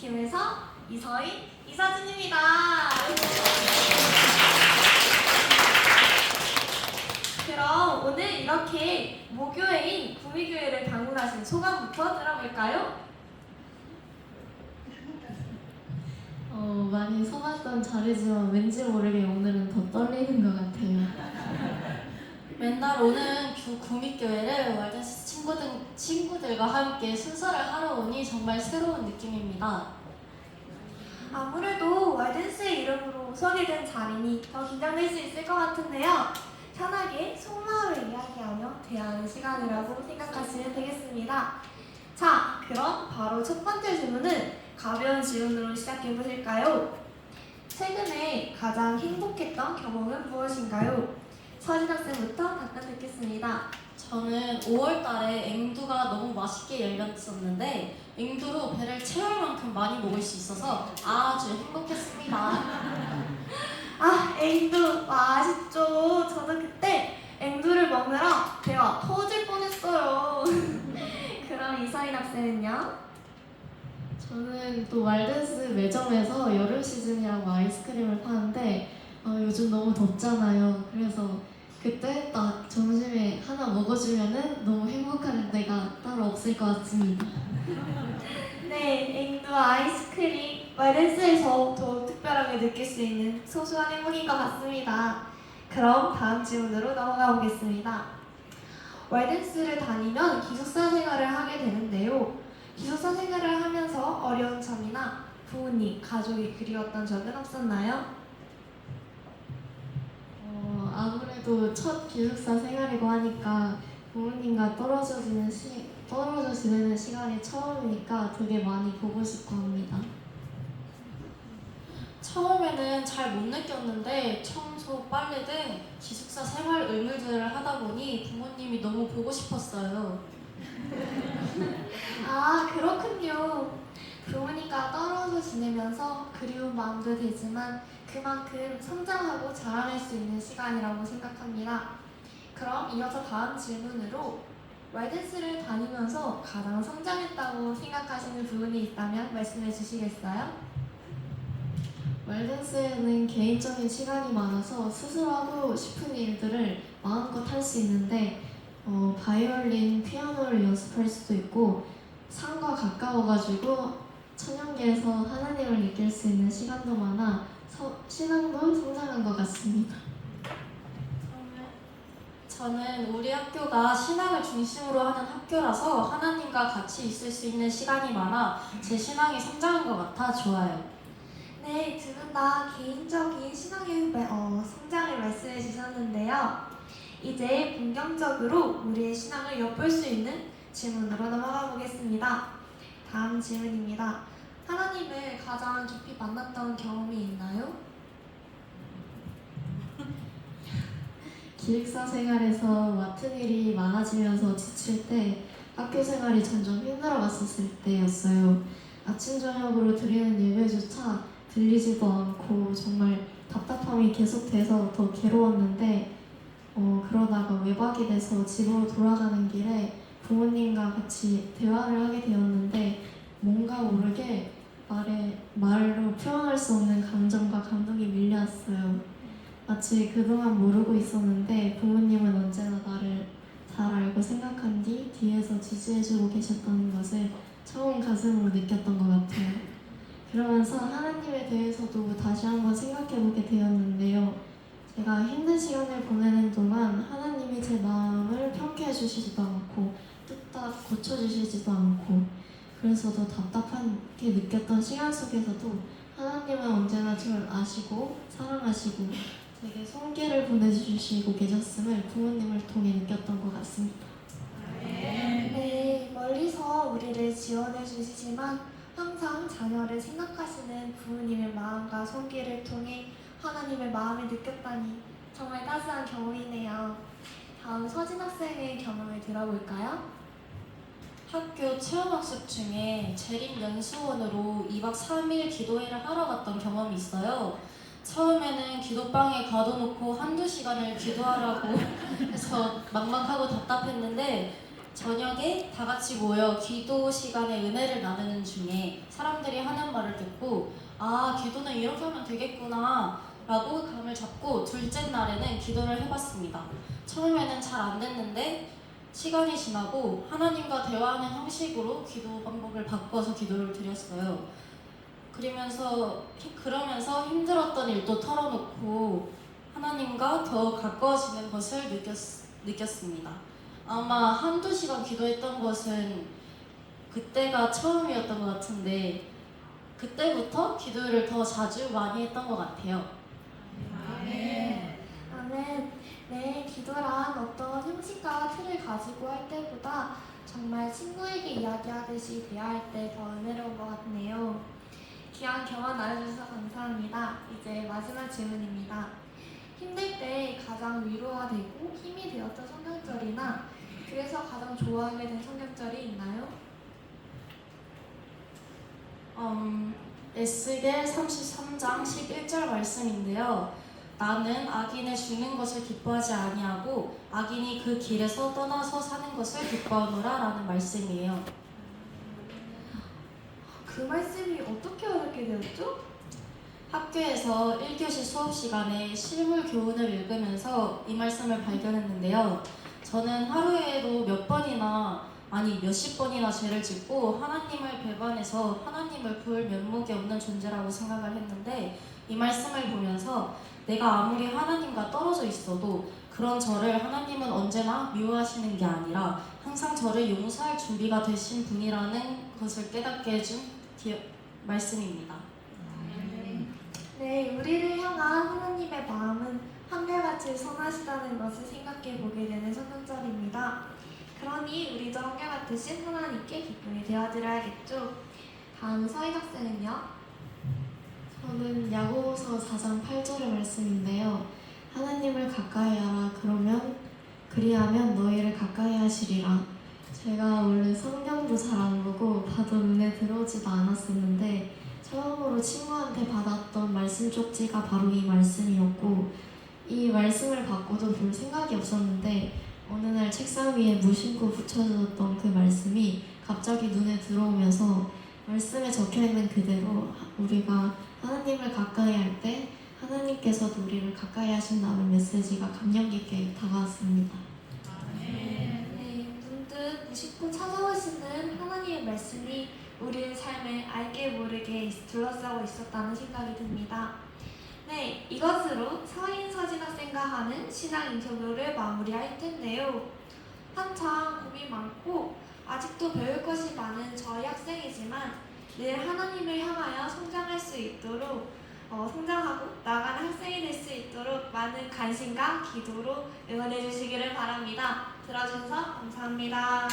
김혜서, 이서인, 이서진입니다. 그럼 오늘 이렇게 모교회인 구미교회를 방문하신 소감부터 들어볼까요? 어, 많이 서봤던 자리지만 왠지 모르게 오늘은 더 떨리는 것 같아요. 맨날 오는 구, 구미교회를 월드스 친구들, 친구들과 함께 순서를 하러 오니 정말 새로운 느낌입니다. 아무래도 와이든스의 이름으로 소개 된 자리니 더 긴장될 수 있을 것 같은데요. 편하게 속마음을 이야기하며 대화하는 시간이라고 생각하시면 되겠습니다. 자, 그럼 바로 첫 번째 질문은 가벼운 질문으로 시작해 보실까요? 최근에 가장 행복했던 경험은 무엇인가요? 서진 학생부터 답변 듣겠습니다. 저는 5월 달에 앵두가 너무 맛있게 열렸었는데 앵두로 배를 채울 만큼 많이 먹을 수 있어서 아주 행복했습니다. 아, 앵두 맛있죠. 저도 그때 앵두를 먹느라 배가 터질 뻔했어요. 그럼 이서인 학생은요? 저는 또 왈덴스 매점에서 여름 시즌이라고 아이스크림을 파는데 어, 요즘 너무 덥잖아요. 그래서 그때 딱 점심에 하나 먹어주면은 너무 행복한 데가 따로 없을 것 같습니다. 네, 앵두 아이스크림 와이den스에서 더 특별하게 느낄 수 있는 소소한 행복인 것 같습니다. 그럼 다음 질문으로 넘어가 보겠습니다. 와이den스를 다니면 기숙사 생활을 하게 되는데요. 기숙사 생활을 하면서 어려운 점이나 부모님, 가족이 그리웠던 적은 없었나요? 아무래도 첫 기숙사 생활이고 하니까 부모님과 떨어져 지는 시, 떨어져 지내는 시간이 처음이니까 되게 많이 보고 싶고 합니다. 처음에는 잘 못 느꼈는데 청소, 빨래 등 기숙사 생활 의무들을 하다 보니 부모님이 너무 보고 싶었어요. 아, 그렇군요. 부모님과 떨어져 지내면서 그리운 마음도 되지만 그만큼 성장하고 자라날 수 있는 시간이라고 생각합니다. 그럼 이어서 다음 질문으로 왈댄스를 다니면서 가장 성장했다고 생각하시는 부분이 있다면 말씀해 주시겠어요? 왈댄스에는 개인적인 시간이 많아서 스스로 하고 싶은 일들을 마음껏 할 수 있는데 어, 바이올린, 피아노를 연습할 수도 있고 산과 가까워가지고 천연계에서 하나님을 느낄 수 있는 시간도 많아 서, 신앙도 성장한 것 같습니다. 저는 우리 학교가 신앙을 중심으로 하는 학교라서 하나님과 같이 있을 수 있는 시간이 많아 제 신앙이 성장한 것 같아 좋아요. 네, 두 분 다 개인적인 신앙의 말- 어, 성장을 말씀해 주셨는데요. 이제 본격적으로 우리의 신앙을 엿볼 수 있는 질문으로 넘어가 보겠습니다. 다음 질문입니다. 하나님을 가장 깊이 만났던 경험이 있나요? 기획사 생활에서 맡은 일이 많아지면서 지칠 때 학교 생활이 점점 힘들어갔었을 때였어요. 아침 저녁으로 드리는 예배조차 들리지도 않고 정말 답답함이 계속돼서 더 괴로웠는데 어, 그러다가 외박이 돼서 집으로 돌아가는 길에 부모님과 같이 대화를 하게 되었는데 뭔가 모르게 말에 말로 표현할 수 없는 감정과 감동이 밀려왔어요. 마치 그동안 모르고 있었는데 부모님은 언제나 나를 잘 알고 생각한 뒤 뒤에서 지지해주고 계셨다는 것을 처음 가슴으로 느꼈던 것 같아요. 그러면서 하나님에 대해서도 다시 한번 생각해보게 되었는데요. 제가 힘든 시간을 보내는 동안 하나님이 제 마음 을 평가해 주시지도 않고 뚝딱 고쳐주시지도 않고 그래서 더 답답하게 느꼈던 시간 속에서도 하나님은 언제나 저를 아시고 사랑하시고 제게 손길을 보내주시고 계셨음을 부모님을 통해 느꼈던 것 같습니다. 네, 멀리서 우리를 지원해 주시지만 항상 자녀를 생각하시는 부모님의 마음과 손길을 통해 하나님의 마음을 느꼈다니 정말 따스한 경험이네요. 다음 서진 학생의 경험을 들어볼까요? 학교 체험학습 중에 재림 연수원으로 2박 3일 기도회를 하러 갔던 경험이 있어요. 처음에는 기도방에 가둬놓고 한두 시간을 기도하라고 해서 막막하고 답답했는데 저녁에 다 같이 모여 기도 시간에 은혜를 나누는 중에 사람들이 하는 말을 듣고 아 기도는 이렇게 하면 되겠구나 라고 감을 잡고 둘째 날에는 기도를 해봤습니다. 처음에는 잘 안 됐는데 시간이 지나고 하나님과 대화하는 형식으로 기도 방법을 바꿔서 기도를 드렸어요. 그러면서 그러면서 힘들었던 일도 털어놓고 하나님과 더 가까워지는 것을 느꼈, 느꼈습니다. 아마 한두 시간 기도했던 것은 그때가 처음이었던 것 같은데 그때부터 기도를 더 자주 많이 했던 것 같아요. 아멘. 네, 기도란 어떤 형식과 틀을 가지고 할 때보다 정말 친구에게 이야기하듯이 대화할 때 더 은혜로운 것 같네요. 귀한 경험 나눠주셔서 감사합니다. 이제 마지막 질문입니다. 힘들 때 가장 위로가 되고 힘이 되었던 성경절이나 그래서 가장 좋아하게 된 성경절이 있나요? 음, 에스겔 33장 11절 말씀인데요. 나는 악인의 죽는 것을 기뻐하지 아니하고 악인이 그 길에서 떠나서 사는 것을 기뻐하노라라는 말씀이에요. 그 말씀이 어떻게 어렵게 되었죠? 학교에서 1교시 수업 시간에 실물 교훈을 읽으면서 이 말씀을 발견했는데요. 저는 하루에도 몇 번이나 아니 몇십 번이나 죄를 짓고 하나님을 배반해서 하나님을 볼 면목이 없는 존재라고 생각을 했는데 이 말씀을 보면서 내가 아무리 하나님과 떨어져 있어도 그런 저를 하나님은 언제나 미워하시는 게 아니라 항상 저를 용서할 준비가 되신 분이라는 것을 깨닫게 해준 기- 말씀입니다. 네, 우리를 향한 하나님의 마음은 한결같이 선하시다는 것을 생각해 보게 되는 성경절입니다. 그러니 우리도 한결 같으신 하나님께 기쁨이 되어드려야겠죠. 다음 서희 학생은요. 저는 야고보서 4장 8절의 말씀인데요. 하나님을 가까이 하라 그러면 그리하면 너희를 가까이 하시리라. 제가 원래 성경도 잘 안 보고 봐도 눈에 들어오지도 않았었는데 처음으로 친구한테 받았던 말씀 쪽지가 바로 이 말씀이었고 이 말씀을 받고도 볼 생각이 없었는데 어느 날 책상 위에 무심코 붙여졌던 그 말씀이 갑자기 눈에 들어오면서 말씀에 적혀 있는 그대로 우리가 하나님을 가까이 할 때 하나님께서도 우리를 가까이 하신다는 메시지가 감명 깊게 다가왔습니다. 네, 문득 무심코 찾아오시는 하나님의 말씀이 우리의 삶을 알게 모르게 둘러싸고 있었다는 생각이 듭니다. 네, 이것으로 학 생과 하는 신앙 인터뷰를 마무리할 텐데요. 한창 고민 많고 아직도 배울 것이 많은 저희 학생이지만 늘 하나님을 향하여 성장할 수 있도록 어, 성장하고 나가는 학생이 될 수 있도록 많은 관심과 기도로 응원해 주시기를 바랍니다. 들어주셔서 감사합니다.